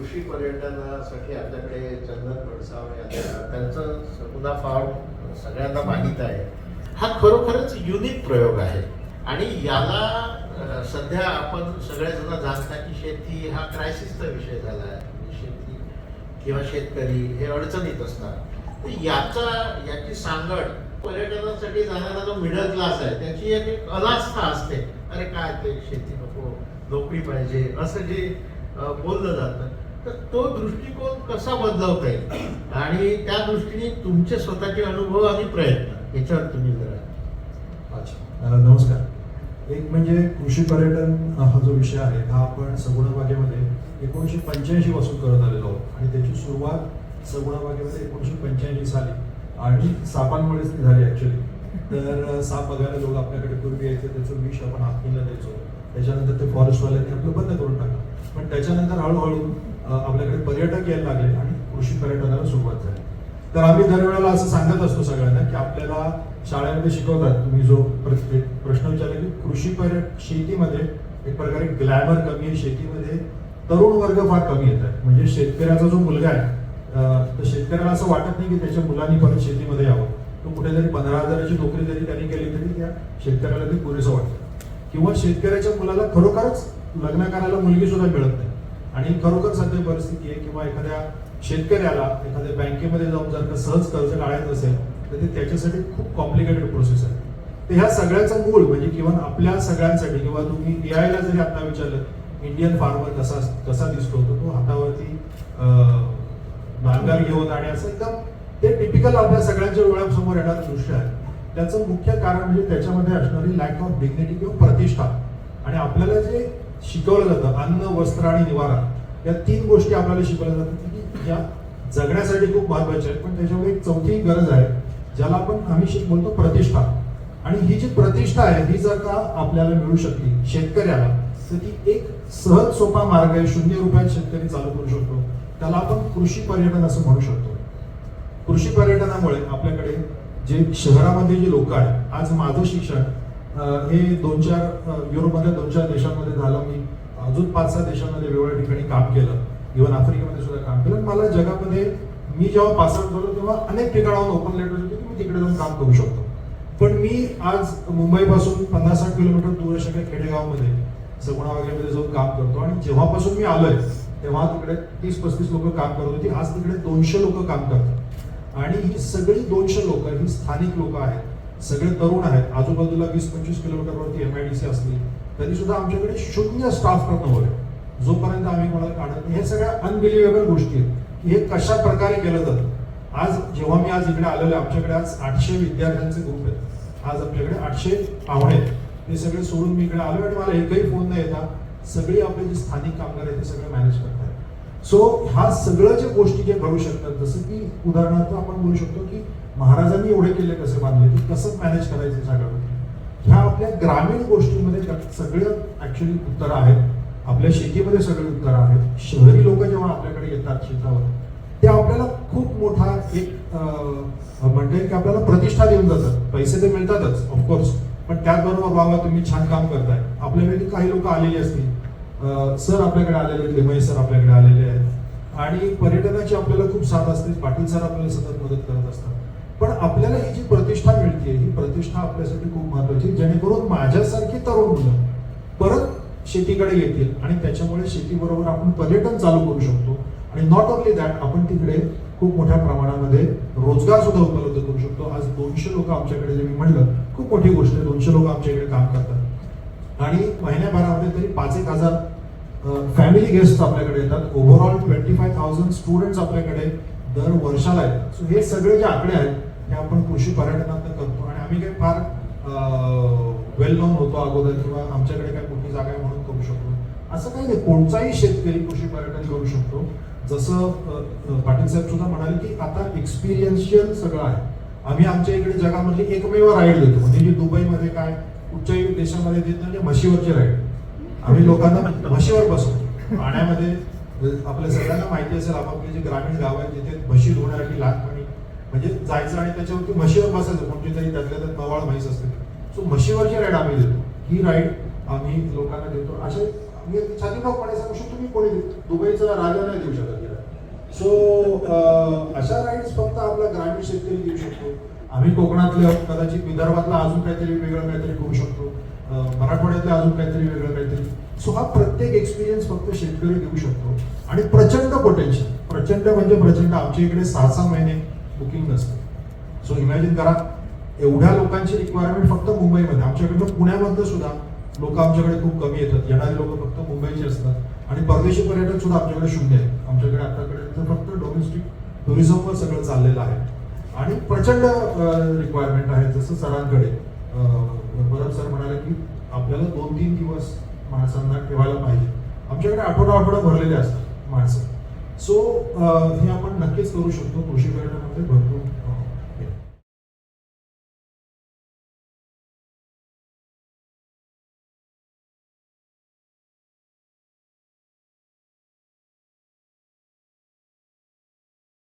कृषी पर्यटनासाठी आपल्याकडे चंदन भडसावळे त्यांचं सगुना फार्म सगळ्यांना माहीत आहे. हा खरोखरच युनिक प्रयोग आहे. आणि याला सध्या आपण सगळेजण जाणता की शेती हा क्रायसिसचा विषय झाला आहे. म्हणजे शेती किंवा शेतकरी हे अडचणीत असतात. तर याचा याची सांगड पर्यटनासाठी जाणारा जो मिडल क्लास आहे त्याची एक अनास्था असते. अरे काय ते शेती नको नोकरी पाहिजे असं जे बोललं जातं. तर तो दृष्टिकोन कसा बदलावता येईल आणि त्या दृष्टीने तुमचे स्वतःचे अनुभव आणि प्रयत्न याच्यावर तुम्ही जरा अच्छा. नमस्कार. एक म्हणजे कृषी पर्यटन हा जो विषय आहे हा आपण सगुणा बागेमध्ये एकोणीसशे पंच्याऐंशी पासून करत आलेलो आहोत. आणि त्याची सुरुवात सगुणा बागेमध्ये एकोणीसशे पंच्याऐंशी साली आणि सापांमुळेच ती झाली ऍक्च्युली तर साप बघायला लोक आपल्याकडे पूर्वी यायचे त्याचं विष आपण हातीला द्यायचो. त्याच्यानंतर ते फॉरेस्टवाल्यांनी आपलं बंद करून टाकलं. पण त्याच्यानंतर हळूहळू आपल्याकडे पर्यटक यायला लागले आणि कृषी पर्यटनाला सुरुवात झाली. तर आम्ही दरवेळेला असं सांगत असतो सगळ्यांना की आपल्याला शाळेमध्ये शिकवतात. तुम्ही जो प्रश्न विचारला की कृषी पर्यट शेतीमध्ये एक प्रकारे ग्लॅमर कमी आहे. शेतीमध्ये तरुण वर्ग फार कमी येत आहे म्हणजे शेतकऱ्याचा जो मुलगा आहे तर शेतकऱ्याला असं वाटत नाही की त्याच्या मुलांनी परत शेतीमध्ये यावं. तो कुठेतरी पंधरा हजाराची नोकरी जरी त्यांनी केली तरी त्या शेतकऱ्याला ते पुरेसं वाटतं. किंवा शेतकऱ्याच्या मुलाला खरोखरच लग्न करायला मुलगी सुद्धा मिळत नाही. आणि खरोखर सध्या परिस्थिती आहे किंवा एखाद्या शेतकऱ्याला एखाद्या बँकेमध्ये जाऊन जर का सहज कर्ज काढायचं असेल तर ते त्याच्यासाठी खूप कॉम्प्लिकेटेड प्रोसेस आहे. तर ह्या सगळ्याचं मूळ म्हणजे किंवा आपल्या सगळ्यांसाठी किंवा तुम्ही ए आयला जरी आता विचारलं इंडियन फार्मर कसा कसा दिसतो तर तो हातावरती अं, घेऊन आणि असं एकदम ते टिपिकल आपल्या सगळ्यांच्या डोळ्यासमोर येणारं दृश्य आहे. त्याचं मुख्य कारण म्हणजे त्याच्यामध्ये असणारी लॅक ऑफ डिग्निटी किंवा प्रतिष्ठा. आणि आपल्याला जे शिकवलं जातं. अन्न वस्त्र आणि निवारा. या तीन गोष्टी आपल्याला शिकवल्या जातात. की या जगण्यासाठी खूप महत्त्वाच्या आहेत. पण त्याच्यामध्ये एक चौथी गरज आहे ज्याला आपण आम्ही शिक बोलतो प्रतिष्ठा. आणि ही जी प्रतिष्ठा आहे ही जर का आपल्याला मिळू शकली शेतकऱ्याला तर ती एक सहज सोपा मार्ग आहे. शून्य रुपयात शेतकरी चालू करू शकतो. त्याला आपण कृषी पर्यटन असं म्हणू शकतो. कृषी पर्यटनामुळे आपल्याकडे जे शहरामध्ये जे लोक आहेत आज माझं शिक्षण हे दोन चार युरोपमध्ये दोन चार देशांमध्ये झालं. मी अजून पाच सहा देशांमध्ये वेगवेगळ्या ठिकाणी काम केलं. इव्हन आफ्रिकेमध्ये सुद्धा काम केलं. मला जगामध्ये मी जेव्हा पास आउट झालो तेव्हा अनेक ठिकाणाहून ओपन लेटर होते की मी तिकडे जाऊन काम करू शकतो. पण मी आज मुंबईपासून पन्नास साठ किलोमीटर दूर असलेल्या खेडेगावमध्ये सगुणा वगैरे जाऊन काम करतो. आणि जेव्हापासून मी आलोय तेव्हा तिकडे तीस पस्तीस लोक काम करत होती. आज तिकडे दोनशे लोक काम करतात. आणि ही सगळी दोनशे लोक ही स्थानिक लोक आहेत. सगळे तरुण आहेत. आजूबाजूला वीस पंचवीस किलोमीटरवरती एम आय डी सी असली तरी सुद्धा आमच्याकडे शून्य स्टाफ टर्नओव्हर आहे. जोपर्यंत आम्ही कोणाला काढत नाही हे सगळ्या अनबिलिव्हेबल गोष्टी आहेत की हे कशा प्रकारे केलं जातं. आज जेव्हा मी आज इकडे आलेलो आमच्याकडे आज आठशे विद्यार्थ्यांचे ग्रुप आहेत. आज आमच्याकडे आठशे पाहुणे आहेत. ते सगळे सोडून मी इकडे आलो आणि मला एकही फोन नाही येता सगळी आपले जे स्थानिक कामगार आहेत ते सगळे मॅनेज करतात सो ह्या सगळं जे गोष्टी जे घडू शकतात जसं की उदाहरणार्थ आपण बोलू शकतो की महाराजांनी एवढे किल्ले कसे बांधले ते कसं मॅनेज करायचं सगळं ह्या आपल्या ग्रामीण गोष्टींमध्ये सगळं ॲक्च्युली उत्तरं आहेत. आपल्या शेतीमध्ये सगळे उत्तरं आहेत. शहरी लोक जेव्हा आपल्याकडे येतात शेतावर ते आपल्याला खूप मोठा एक अं, म्हणता येईल की आपल्याला प्रतिष्ठा देऊन जातात. पैसे तर मिळतातच ऑफकोर्स पण त्याचबरोबर बाबा तुम्ही छान काम करताय. आपल्यापैकी काही लोक आलेली असतील. सर आपल्याकडे आलेले आहेत लिमय सर आपल्याकडे आलेले आहेत. आणि पर्यटनाची आपल्याला खूप साथ असते. पाटील सर आपल्याला सतत मदत करत असतात. पण आपल्याला ही जी प्रतिष्ठा मिळते ही प्रतिष्ठा आपल्यासाठी खूप महत्वाची आहे, जेणेकरून माझ्यासारखी तरुण मुलं परत शेतीकडे येतील आणि त्याच्यामुळे शेतीबरोबर आपण पर्यटन चालू करू शकतो. आणि नॉट ओनली दॅट आपण तिकडे खूप मोठ्या प्रमाणामध्ये रोजगार सुद्धा उपलब्ध करू शकतो. आज दोनशे लोक आमच्याकडे जे मी म्हणलं खूप मोठी गोष्ट आहे. दोनशे लोक आमच्या इकडे काम करतात. आणि महिन्याभरामध्ये तरी पाच एक हजार फॅमिली गेस्ट आपल्याकडे येतात. Overall twenty five thousand students आपल्याकडे दर वर्षाला येतात सो हे सगळे जे आकडे आहेत हे आपण कृषी पर्यटनात करतो. आणि आम्ही काही फार वेल नोन होतो अगोदर किंवा आमच्याकडे काय कुठली जागा आहे म्हणून करू शकतो. असं काही नाही. कोणताही शेतकरी कृषी पर्यटन करू शकतो. जसं पाटील साहेब सुद्धा म्हणाले की आता एक्सपिरियन्शियल सगळं आहे. आम्ही आमच्या इकडे जगामधली एकमेव राईड देतो. म्हणजे जी दुबईमध्ये काय कुठच्याही देशामध्ये देत म्हणजे म्हशीवरची राईड आम्ही लोकांना म्हशीवर बसवतो. पाण्यामध्ये आपल्या सगळ्यांना माहिती असेल आपापले जे ग्रामीण गाव आहेत जिथे म्हशी धुण्यासाठी लहान म्हणजे जायचं आणि त्याच्यावरती म्हशीवर बसायचं. कोणती तरी त्यातल्या त्यात मवाळ म्हैस असते. सो म्हशीवरची राईड आम्ही देतो. ही राईड आम्ही लोकांना देतो. असे मी अगदी छातीपणे सांगू शकतो मी कोणी दुबईचा राजा नाही देऊ शकत सो अशा राईड्स फक्त आपला ग्रामीण शेतकरी देऊ शकतो. आम्ही कोकणातले कदाचित विदर्भातला अजून काहीतरी वेगळं काहीतरी करू शकतो. मराठवाड्यातलं अजून काहीतरी वेगळं काहीतरी. सो हा प्रत्येक एक्सपिरियन्स फक्त शेतकरी देऊ शकतो. आणि प्रचंड पोटेन्शियल प्रचंड म्हणजे प्रचंड. आमच्या इकडे सहा सहा महिने बुकिंग नसतं. सो इमॅजिन करा एवढ्या लोकांची रिक्वायरमेंट फक्त मुंबईमध्ये. आमच्याकडनं पुण्यामध्ये सुद्धा लोक आमच्याकडे खूप कमी येतात. येणारे लोक फक्त मुंबईचे असतात. आणि परदेशी पर्यटन सुद्धा आमच्याकडे शून्य आहे. आमच्याकडे आतापर्यंत फक्त डोमेस्टिक टुरिझमवर सगळं चाललेलं आहे. आणि प्रचंड रिक्वायरमेंट आहे. जसं सरांकडे अं, परब सर म्हणाले की आपल्याला दोन तीन दिवस माणसांना ठेवायला पाहिजे. आमच्याकडे आठवडा आठवडा भरलेले असतात माणसं. सो uh, हे आपण नक्कीच करू शकतो कृषी पर्यटनामध्ये भरपूर.